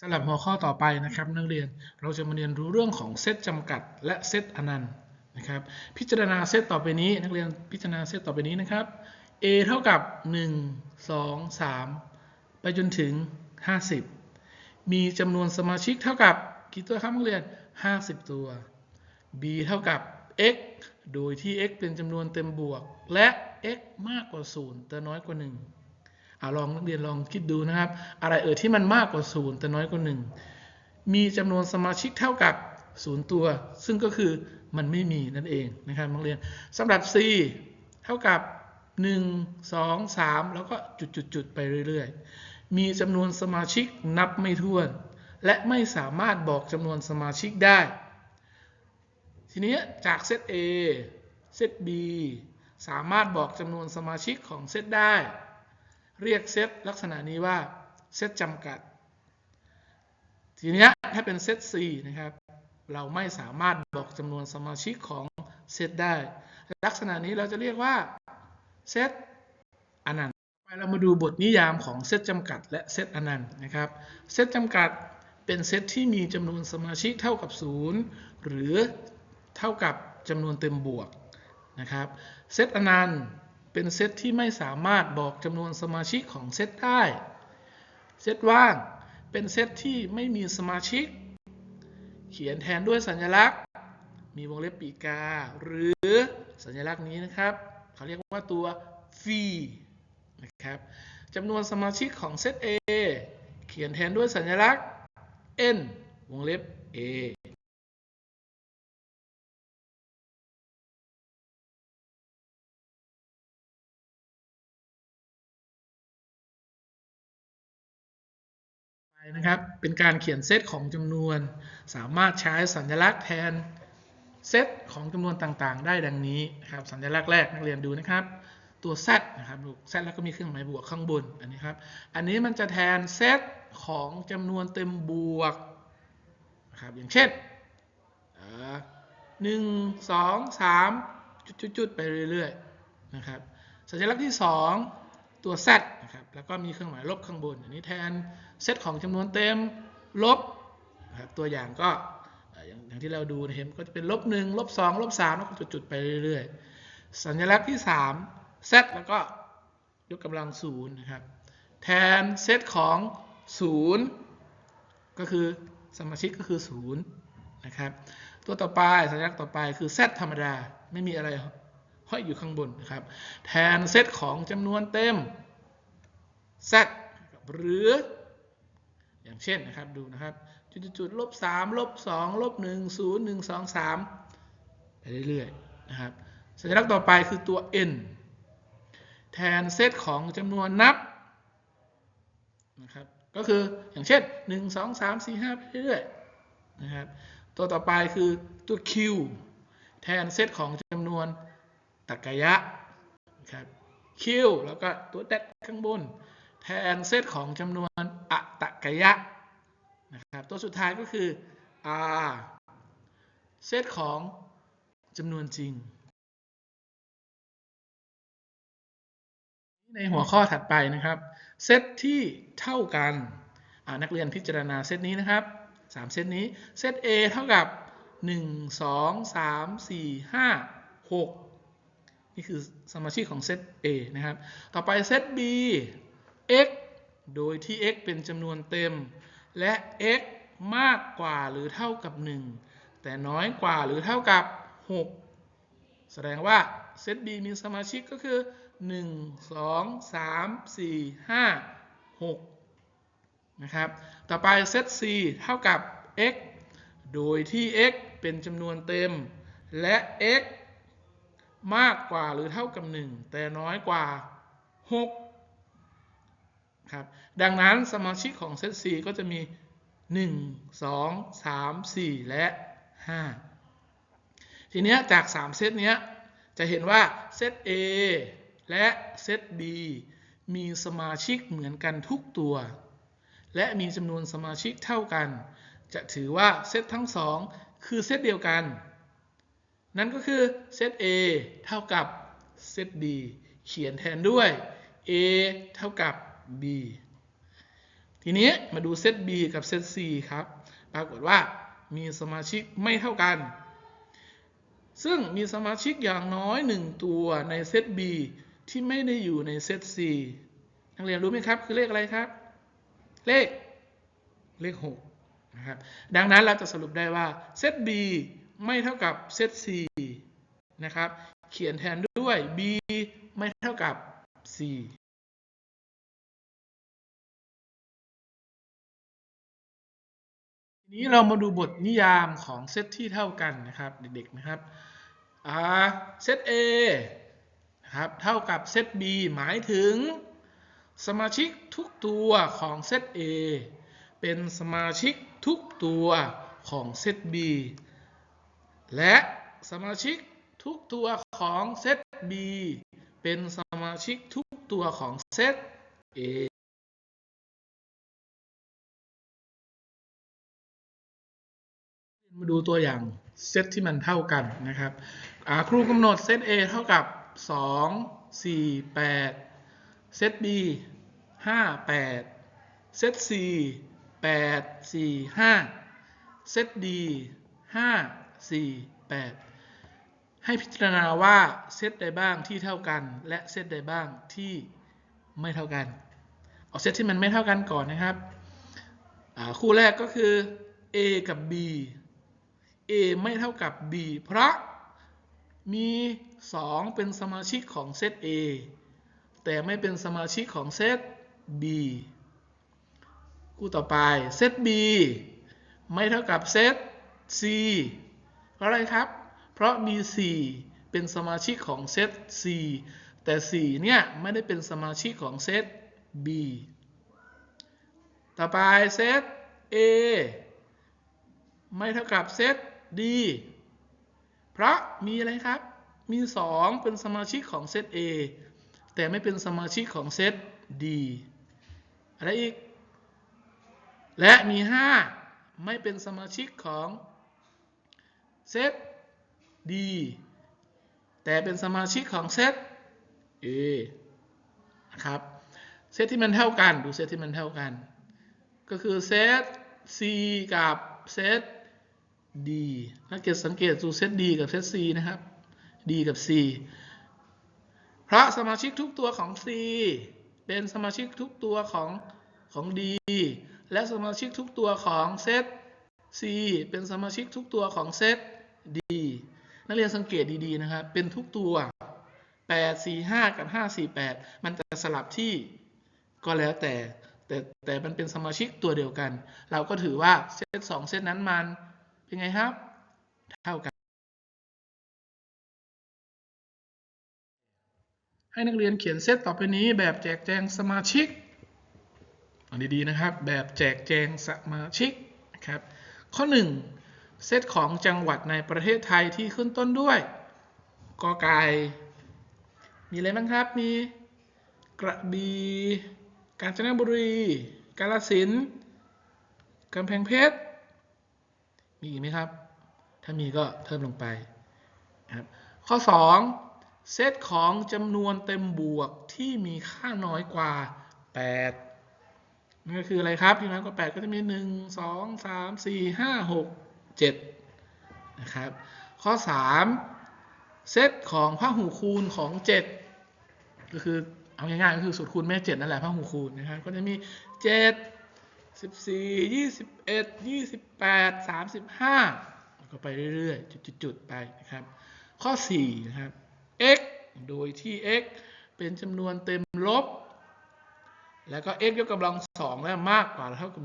สำหรับหัวข้อต่อไปนะครับนักเรียนเราจะมาเรียนรู้เรื่องของเซตจำกัด และเซตอนันต์นะครับ พิจารณาเซตต่อไปนี้ นักเรียนพิจารณาเซตต่อไปนี้นะครับ a เท่ากับ 1 2 3 ไปจนถึง 50 มีจำนวนสมาชิกเท่ากับกี่ตัวครับนักเรียน 50 ตัว b เท่ากับ x โดยที่ x เป็นจำนวนเต็มบวก และ x มากกว่า 0 แต่น้อยกว่า 1 อาลองนักเรียนลองคิดดูนะครับ อะไรเอ่ยที่มันมากกว่า0แต่น้อยกว่า1มีจำนวนสมาชิกเท่ากับ0ตัว ซึ่งก็คือมันไม่มีนั่นเองนะครับนักเรียนสำหรับ c เท่ากับ 1 2 3 แล้วก็จุดๆๆไปเรื่อยๆ มีจำนวนสมาชิกนับไม่ถ้วน และไม่สามารถบอกจำนวนสมาชิกได้ ทีนี้จากเซต A เซต B สามารถบอกจำนวนสมาชิกของเซตได้ เรียกเซตลักษณะนี้ว่าเซตจำกัด ทีนี้ถ้าเป็นเซต C นะครับ เราไม่สามารถบอกจำนวนสมาชิกของเซตได้ ลักษณะนี้เราจะเรียกว่าเซตอนันต์ไปเรามาดูบทนิยามของเซตจำกัด และเซตอนันต์นะครับ เซตจำกัดเป็นเซตที่มีจำนวนสมาชิกเท่ากับ 0 หรือเท่ากับจำนวนเต็มบวกนะครับ เซตอนันต์ เป็นเซตที่ไม่สามารถบอกจำนวนสมาชิกของเซตได้ เซตว่าง เป็นเซตที่ไม่มีสมาชิก เขียนแทนด้วยสัญลักษณ์ มีวงเล็บปีกา หรือสัญลักษณ์นี้นะครับ เขาเรียกว่าตัวฟีนะครับจำนวนสมาชิกของเซต A เขียนแทนด้วยสัญลักษณ์ n วงเล็บ a นะครับ เป็นการเขียนเซตของจำนวน สามารถใช้สัญลักษณ์แทนเซตของจำนวนต่างๆ ได้ดังนี้นะครับ สัญลักษณ์แรกนักเรียนดูนะครับ ตัว z นะครับลูก z แล้วก็มีเครื่องหมายบวกข้างบนอันนี้ครับ อันนี้มันจะแทนเซตของจำนวนเต็มบวกนะครับ อย่างเช่นหนึ่งสองสามจุดๆไปเรื่อยๆนะครับ สัญลักษณ์ที่ 2 ตัว z นะครับ แล้วก็มีเครื่องหมายลบข้างบน อันนี้แทนเซตของจำนวนเต็มลบนะครับตัวอย่างก็อย่างที่เราดูเห็นก็จะเป็นลบหนึ่งลบสองลบสามแล้วก็จุดๆไปเรื่อยๆ สัญลักษณ์ที่3 z แล้วก็ยกกำลังศูนย์นะครับ แทนเซตของ0ก็คือสมาชิกก็คือ0นะครับ ตัวต่อไปสัญลักษณ์ต่อไปคือ z ธรรมดา ไม่มีอะไรห้อยอยู่ข้างบนนะครับ แทนเซตของจำนวนเต็ม z หรือ อย่างเช่นนะครับดูนะครับจุดๆลบ3ลบ2ลบ1 0 1 2 3 ไปเรื่อยๆนะครับสัญลักษณ์ต่อไปคือตัว n แทนเซตของจำนวนนับนะครับก็คืออย่างเช่น 1 2 3 4 5ไปเรื่อยๆนะครับตัวต่อไปคือตัว q แทนเซตของจำนวนตรรกะยะนะครับ q แล้วก็ตัวแดดข้างบน แทนเซตของจำนวนอะตกะยะนะครับตัวสุดท้ายก็คือ r เซตของจำนวนจริง ในหัวข้อถัดไปนะครับ เซตที่เท่ากันนักเรียนพิจารณาเซตนี้นะครับ 3 เซตนี้ เซต A เท่ากับ 1 2 3 4 5 6 นี่คือสมาชิกของเซต A นะครับ ต่อไปเซต B x โดยที่ x เป็นจำนวนเต็ม และ x มากกว่าหรือเท่ากับ 1 แต่น้อยกว่าหรือเท่ากับ 6 แสดงว่าเซต B มีสมาชิกก็คือ 1 2 3 4 5 6 นะครับ ต่อไปเซต C เท่ากับ x โดยที่ x เป็นจำนวนเต็ม และ x มากกว่าหรือเท่ากับ 1 แต่น้อยกว่า 6 ครับ ดังนั้นสมาชิกของเซต C ก็จะมี 1 2 3 4 และ 5 ทีนี้จาก 3 เซตเนี้ยจะเห็นว่าเซต A และเซต B มีสมาชิกเหมือนกันทุกตัว และมีจำนวนสมาชิกเท่ากัน จะถือว่าเซตทั้งสองคือเซตเดียวกัน นั่นก็คือเซต A เท่ากับเซต B เขียนแทนด้วย A เท่ากับ B ทีนี้มาดูเซต B กับเซต C ครับ ปรากฏว่ามีสมาชิกไม่เท่ากัน ซึ่งมีสมาชิกอย่างน้อย 1 ตัวในเซต B ที่ไม่ได้อยู่ในเซต C นักเรียนรู้ไหมครับ คือเลขอะไรครับ เลข เลข6นะครับ ดังนั้นเราจะสรุปได้ว่าเซต B ไม่เท่ากับเซต C นะครับ เขียนแทนด้วย B ไม่เท่ากับ C นี้เรามาดูบทนิยามของเซตที่เท่ากันนะครับเด็กๆนะครับเซต A นะครับเท่ากับเซต B หมายถึง สมาชิกทุกตัวของเซต A เป็นสมาชิกทุกตัวของเซต B และสมาชิกทุกตัวของเซต B เป็นสมาชิกทุกตัวของเซต A มาดูตัวอย่างเซตที่มันเท่ากันนะครับครูกำหนดเซต A เท่ากับ 2 4 8 เซต B 5 8 เซต C 8 4 5 เซต D 5 4 8 ให้พิจารณาว่าเซตใดบ้างที่เท่ากัน และเซตใดบ้างที่ไม่เท่ากัน เอาเซตที่มันไม่เท่ากันก่อนนะครับ คู่แรกก็คือ A กับ B A ไม่เท่ากับ B เพราะมี 2 เป็นสมาชิกของเซต A แต่ไม่เป็นสมาชิกของเซต B คู่ต่อไปเซต B ไม่เท่ากับเซต C เพราะอะไรครับ เพราะ B 4เป็นสมาชิกของเซต C แต่ 4 เนี่ย ไม่ได้เป็นสมาชิกของเซต B ต่อไปเซต A ไม่เท่ากับเซต D เพราะมีอะไรครับ มี 2 เป็นสมาชิกของเซต A แต่ไม่เป็นสมาชิกของเซต D อะไรอีก และมี 5 ไม่เป็นสมาชิกของเซต D แต่เป็นสมาชิกของเซต A นะครับ เซตที่มันเท่ากัน ดูเซตที่มันเท่ากัน ก็คือเซต C กับเซต D นักเกียรติสังเกตดูเซต D กับเซต C นะครับ D กับ C พระสมาชิกทุกตัวของ C เป็นสมาชิกทุกตัวของของ D และสมาชิกทุกตัวของเซต C เป็นสมาชิกทุกตัวของเซต D นักเรียนสังเกตดีๆนะครับ เป็นทุกตัว 8 4 5 กับ 5 4 8 มันจะสลับที่ก็แล้วแต่แต่แต่มันเป็นสมาชิกตัวเดียวกัน เราก็ถือว่าเซต2เซตนั้นมัน เป็นไงครับ เท่ากัน ให้นักเรียนเขียนเซตต่อไปนี้แบบแจกแจงสมาชิกฟังดีๆนะครับ แบบแจกแจงสมาชิกนะครับ ข้อ 1 เซตของจังหวัดในประเทศไทยที่ขึ้นต้นด้วยกอไก่มีอะไรบ้างครับ มีกระบี่กาญจนบุรี กาฬสินธุ์กำแพงเพชร มีอีกไหมครับ ถ้ามีก็เพิ่มลงไปครับข้อ 2 เซตของจำนวนเต็มบวกที่มีค่าน้อยกว่า 8 นั่นก็คืออะไรครับที่น้อยกว่า 8 ก็จะมี 1 2 3 4 5 6 7 นะครับ ข้อ 3 เซตของพหุคูณของ 7 ก็คือเอาง่ายๆก็คือสูตรคูณแม่ 7 นั่นแหละพหุคูณนะครับ ก็จะมี 7 14 21 28 35ก็ไปเรื่อยๆ จุดๆ ไปนะครับ ข้อ4นะครับ x โดยที่ x เป็นจำนวนเต็มลบ แล้วก็ x ยกกำลังสองแล้วมากกว่าหรือเท่ากับ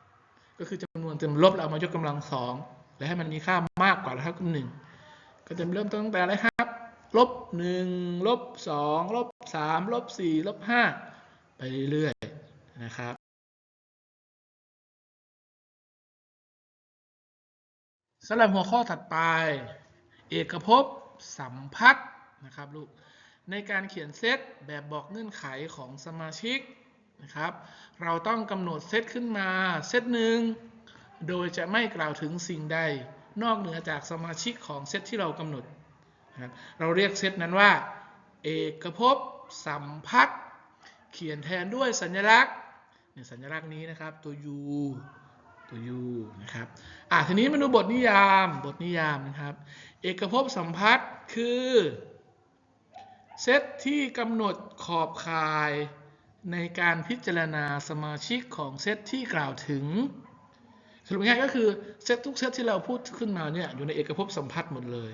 1ก็คือจำนวนเต็มลบเราเอามายกกำลังสองและให้มันมีค่ามากกว่าหรือเท่ากับ1ก็จะเริ่มต้นตั้งแต่อะไรครับลบ1ลบ2ลบ3ลบ4ลบ5ไปเรื่อยๆนะครับำหรับหัวข้อถัดไป เอกภพสัมพัทธ์นะครับลูกในการเขียนเซตแบบบอกเงื่อนไขของสมาชิกนะครับเราต้องกำหนดเซตขึ้นมาเซตหนึ่งโดยจะไม่กล่าวถึงสิ่งใด นอกเหนือจากสมาชิกของเซตที่เรากำหนดนะรเราเรียกเซตนั้นว่า เอกภพสัมพัทธ์เขียนแทนด้วยสัญลักษณ์เนี่ยสัญลักษณ์นี้นะครับตัว u ตัว u นะครับอะทีนี้มาดูบทนิยามบทนิยามนะครับ เอกภพสัมพัทธ์คือเซตที่กำหนดขอบข่ายในการพิจารณาสมาชิกของเซตที่กล่าวถึงสรุปง่ายๆก็คือเซตทุกเซตที่เราพูดขึ้นมาเนี่ยอยู่ในเอกภพสัมพัทธ์หมดเลย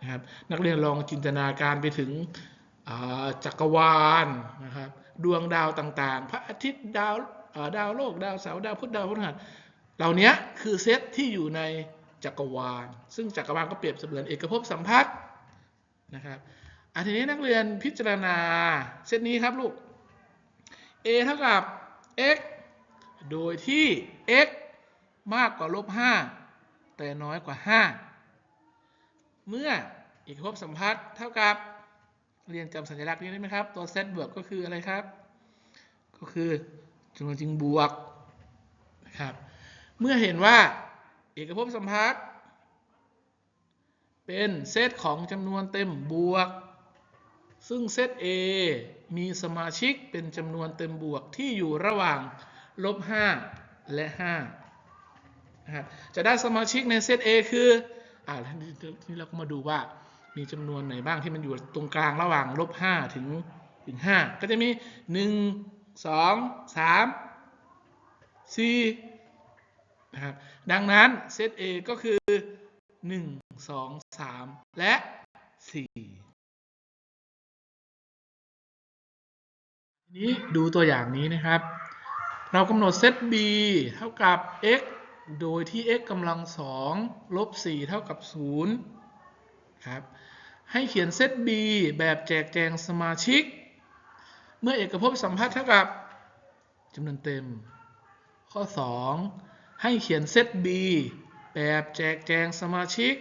นะครับนักเรียนลองจินตนาการไปถึงจักรวาลนะครับดวงดาวต่างๆ พระอาทิตย์ดาวดาวโลกดาวเสาร์ดาวพุธดาวพฤหัส เหล่านี้คือเซตที่อยู่ในจักรวาล ซึ่งจักรวาลก็เปรียบเสมือนเอกภพสัมพัทธ์นะครับอันทีนี้นักเรียนพิจารณาเซตนี้ครับลูก a เท่ากับ x โดยที่ x มากกว่าลบ5แต่น้อยกว่า 5 เมื่อเอกภพสัมพัทธ์เท่ากับเรียนจำสัญลักษณ์นี้ได้ไหมครับ ตัวเซตบวกก็คืออะไรครับ ก็คือจำนวนจริงบวกนะครับ เมื่อเห็นว่าเอกภพสัมพัทธ์เป็นเซตของจำนวนเต็มบวก ซึ่งเซต A มีสมาชิกเป็นจำนวนเต็มบวกที่อยู่ระหว่างลบ5และ5นะครับจะได้สมาชิกในเซต A คืออ่าทีนี้เราก็มาดูว่ามีจำนวนไหนบ้างที่มันอยู่ตรงกลางระหว่างลบ5ถึงถึง 5 ก็จะมี 1 2 3 4 นะครับดังนั้นเซต A ก็คือ 1 2 3 และ 4 ทีนี้ดูตัวอย่างนี้นะครับ เรากำหนดเซต b เท่ากับ x โดยที่ x กำลัง2ลบ 4 เท่ากับ 0 ครับ ให้เขียนเซต b แบบแจกแจงสมาชิก เมื่อเอกภพสัมพัทธ์เท่ากับจำนวนเต็ม ข้อ 2 ให้เขียนเซต b แบบแจกแจงสมาชิก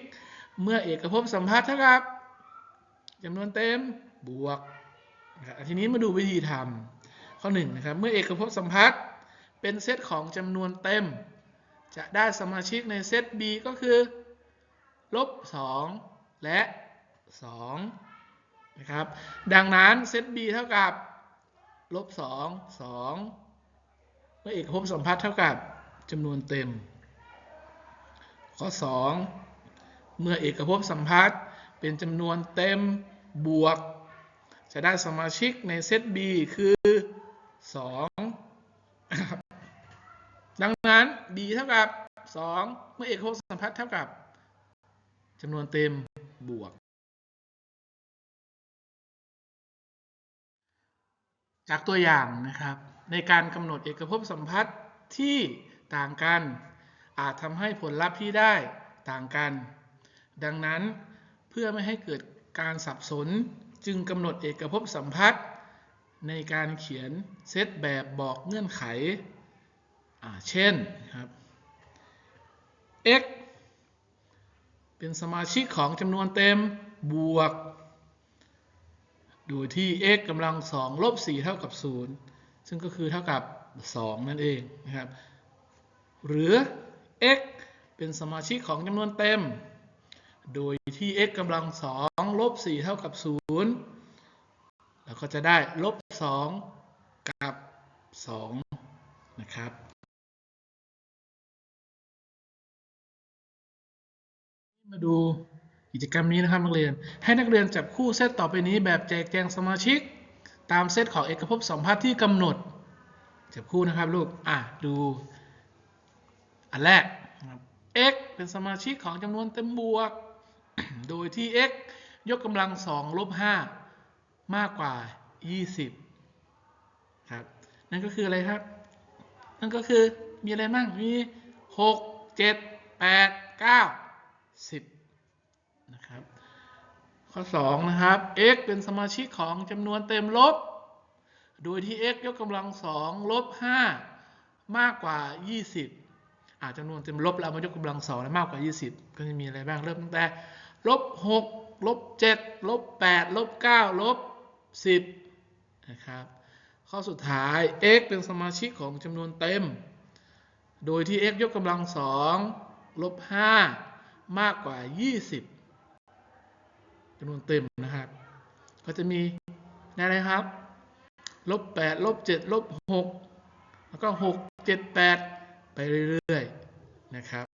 เมื่อเอกภพสัมพัทธ์เท่ากับจำนวนเต็มบวก ทีนี้มาดูวิธีทำข้อ1นงนะครับ เมื่อเอกภพสัมพัทธ์เป็นเซตของจำนวนเต็ม จะได้สมาชิกในเซต B ก็คือลบ 2 และ 2 นะครับ ดังนั้นเซต B เท่ากับลบ 2 2 เมื่อเอกภพสัมพัทธ์เท่ากับ จำนวนเต็ม ข้อ 2 เมื่อเอกภพสัมพัทธ์เป็นจำนวนเต็มบวก จะได้สมาชิกในเซต B คือ 2 นะครับ ดังนั้น B เท่ากับ 2 เมื่อเอกภพสัมพัทธ์เท่ากับจำนวนเต็มบวก จากตัวอย่างนะครับ ในการกำหนดเอกภพสัมพัทธ์ที่ ต่างกัน อาจทำให้ผลลัพธ์ที่ได้ต่างกัน ดังนั้นเพื่อไม่ให้เกิดการสับสนจึงกำหนดเอกภพสัมพัทธ์ในการเขียนเซตแบบบอกเงื่อนไข เช่นครับ x เป็นสมาชิกของจำนวนเต็มบวกโดยที่ x กำลัง2ลบ4เท่ากับ 0 ซึ่งก็คือเท่ากับ 2 นั่นเองนะครับ หรือ x เป็นสมาชิกของจำนวนเต็ม โดยที่ x กำลัง2ลบ4เท่ากับ 0 แล้วก็จะได้ลบ2กับ 2 นะครับมาดูกิจกรรมนี้นะครับนักเรียน ให้นักเรียนจับคู่เซตต่อไปนี้แบบแจกแจงสมาชิก ตามเซตของเอกภพสัมพัทธ์ที่กำหนด จับคู่นะครับลูก อะ ดู อันแรก x เป็นสมาชิกของจำนวนเต็มบวก โดยที่ x ยกกำลัง2ลบ5มากกว่า 20 ครับ นั่นก็คืออะไรครับ นั่นก็คือมีอะไรบ้าง มี 6 7 8 9 10 นะครับ ข้อ 2 นะครับ x เป็นสมาชิกของจำนวนเต็มลบ โดยที่ x ยกกำลัง2ลบ5มากกว่า 20 อาจจำนวนเต็มลบแล้วมายกกำลัง2แล้วมากกว่า 20 ก็จะมีอะไรบ้างเริ่มตั้งแต่ลบ6ลบ7ลบ8ลบ9ลบ10นะครับข้อสุดท้าย x เป็นสมาชิกของจำนวนเต็ม โดยที่ x ยกกำลัง2ลบ5มากกว่า 20จำนวนเต็มนะครับ ก็จะมีอะไรครับลบ8ลบ7ลบ6แล้วก็ 6 7 8 ไปเรื่อยๆนะครับ